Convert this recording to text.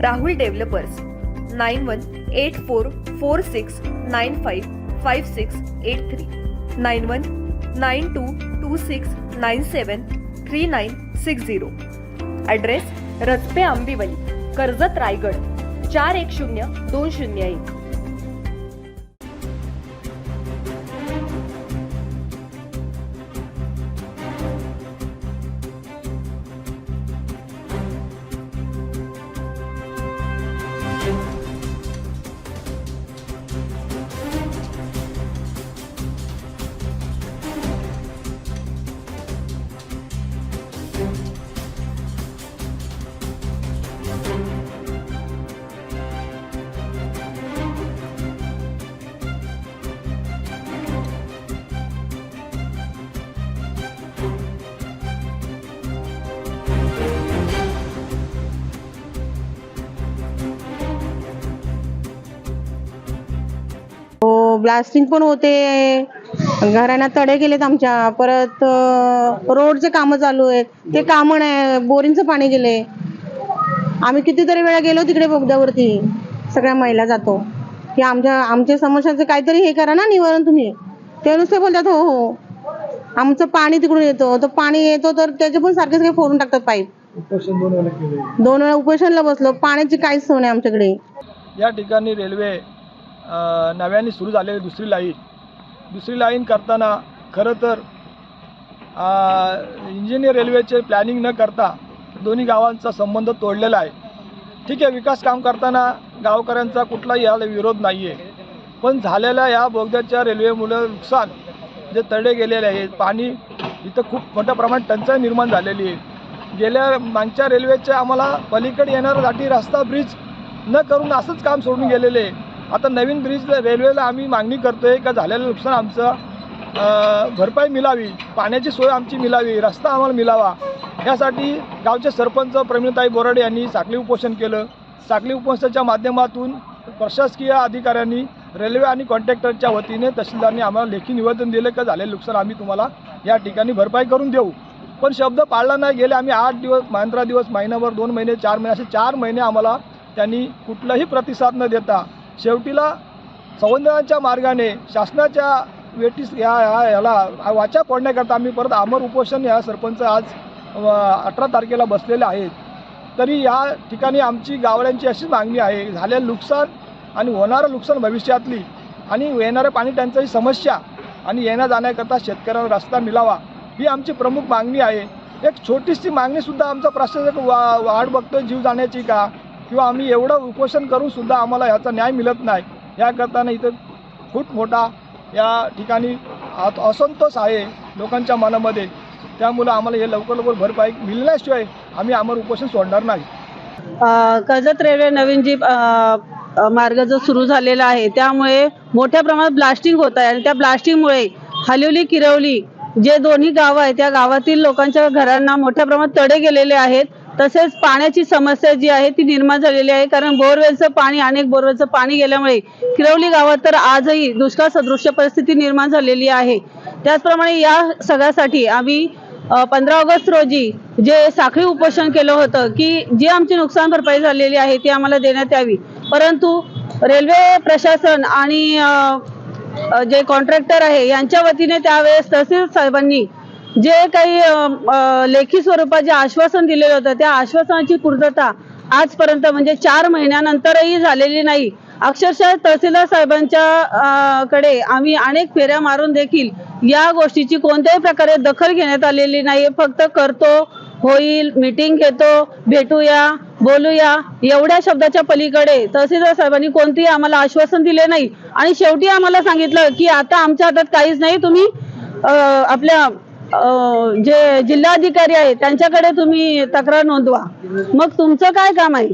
Rahul developers nine one eight four four six nine five five six eight three nine one nine two two six nine seven three nine six zero. Address Rajpe Ambivali Karjat Raigad चार एक शून्य दोन शून्य एक. Blasting पण होते. घरांना तडे गेलेत आमच्या. परत रोडचे कामं चालू आहेत. ते कामं नाही बोरिंगचं पाणी गेले. आम्ही कितीतरी वेळा गेलो तिकडे बोगद्यावरती. सगळ्या महिला जातो. की आमच्या आमच्या समस्याचं काहीतरी हे करा ना निवारण तुम्ही. ते नुसते बोलतात हो हो. आमचं पाणी तिकडून येतो. तर पाणी येतो तर त्याचे पण सारखे सारखे फोडून टाकतात पाईप. दोन वेळा उपोषणला बसलो. पाण्याची काहीच सोय नाही आमच्याकडे. या ठिकाणी रेल्वे नव्याने सुरू झालेली दुसरी लाईन. दुसरी लाईन करताना खरं तर इंजिनियर रेल्वेचे प्लॅनिंग न करता दोन्ही गावांचा संबंध तोडलेला आहे. ठीक आहे विकास काम करताना गावकऱ्यांचा कुठलाही याला विरोध नाही आहे पण झालेल्या या बोगद्याच्या रेल्वेमुळे नुकसान जे तडे गेलेले आहेत पाणी इथं खूप मोठ्या प्रमाणात टंचाई निर्माण झालेली आहे. गेल्या मागच्या रेल्वेच्या आम्हाला पलीकडे येणाऱ्यासाठी रस्ता ब्रिज न करून असंच काम सोडून गेलेले आहे. आता नवीन ब्रिज रेल्वेला आम्ही मागणी करतोय का झालेलं नुकसान आमचं भरपाई मिळावी पाण्याची सोय आमची मिळावी रस्ता आम्हाला मिळावा यासाठी गावचे सरपंच प्रवीणताई बोराडे यांनी साखळी उपोषण केलं. साखळी उपोषणाच्या माध्यमातून प्रशासकीय अधिकाऱ्यांनी रेल्वे आणि कॉन्ट्रॅक्टरच्या वतीने तहसीलदारांनी आम्हाला लेखी निवेदन दिलं का झालेलं नुकसान आम्ही तुम्हाला या ठिकाणी भरपाई करून देऊ. पण शब्द पाळला नाही गेले. आम्ही आठ दिवस पंधरा दिवस महिनाभर दोन महिने चार महिने असे चार महिने आम्हाला त्यांनी कुठलाही प्रतिसाद न देता शेवटीला संविधानाच्या मार्गाने शासनाच्या वेटीस या याला वाचा फोडण्याकरता आम्ही परत अमर उपोषण या सरपंच आज अठरा तारखेला बसलेले आहेत. तरी या ठिकाणी आमची गावड्यांची अशीच मागणी आहे. झालेलं नुकसान आणि होणारं नुकसान भविष्यातली आणि येणाऱ्या पाणी टंचाई समस्या आणि येण्या जाण्याकरता शेतकऱ्यांना रस्ता मिळावा ही आमची प्रमुख मागणी आहे. एक छोटीशी मागणीसुद्धा आमचा प्रशासक वा वाट बघतो जीव जाण्याची का? किंवा आम्ही एवढं उपोषण करून सुद्धा आम्हाला ह्याचा न्याय मिळत नाही. याकरताना इथं खूप मोठा या ठिकाणी आत असंतोष आहे लोकांच्या मनामध्ये. त्यामुळं आम्हाला हे लवकर लवकर भरपाई मिळण्याशिवाय आम्ही आम्हाला उपोषण सोडणार नाही. कर्जत रेल्वे नवीन जी मार्ग जो सुरू झालेला आहे त्यामुळे मोठ्या प्रमाणात ब्लास्टिंग होत आहे आणि त्या ब्लास्टिंगमुळे हलिवली किरवली जे दोन्ही गावं आहेत त्या गावातील लोकांच्या घरांना मोठ्या प्रमाणात तडे गेलेले आहेत. तसेच पाण्याची समस्या जी आहे ती निर्माण झालेली आहे. कारण बोरवेलचं पाणी अनेक बोरवेलचं पाणी गेल्यामुळे किरवली गावात तर आजही दुष्काळ सदृश्य परिस्थिती निर्माण झालेली आहे. त्याचप्रमाणे या सगळ्यासाठी आम्ही पंधरा ऑगस्ट रोजी जे साखळी उपोषण केलं होतं की जी आमची नुकसान भरपाई झालेली आहे ती आम्हाला देण्यात यावी. परंतु रेल्वे प्रशासन आणि जे कॉन्ट्रॅक्टर आहे यांच्या वतीने त्यावेळेस तहसील साहेबांनी जे काही लेखी स्वरूपात जे आश्वासन दिलेलं होतं त्या आश्वासनाची पूर्तता आजपर्यंत म्हणजे चार महिन्यानंतरही झालेली नाही. अक्षरशः तहसीलदार साहेबांच्या कडे आम्ही अनेक फेऱ्या मारून देखील या गोष्टीची कोणत्याही प्रकारे दखल घेण्यात आलेली नाही. फक्त करतो होईल मीटिंग घेतो भेटूया बोलूया. एवढ्या शब्दाच्या पलीकडे तहसीलदार साहेबांनी कोणतेही आम्हाला आश्वासन दिले नाही. आणि शेवटी आम्हाला सांगितलं की आता आमच्या हातात काहीच नाही. तुम्ही आपल्या जे जिल्हाधिकारी आहेत त्यांच्याकडे तुम्ही तक्रार नोंदवा. मग तुमचं काय काम आहे?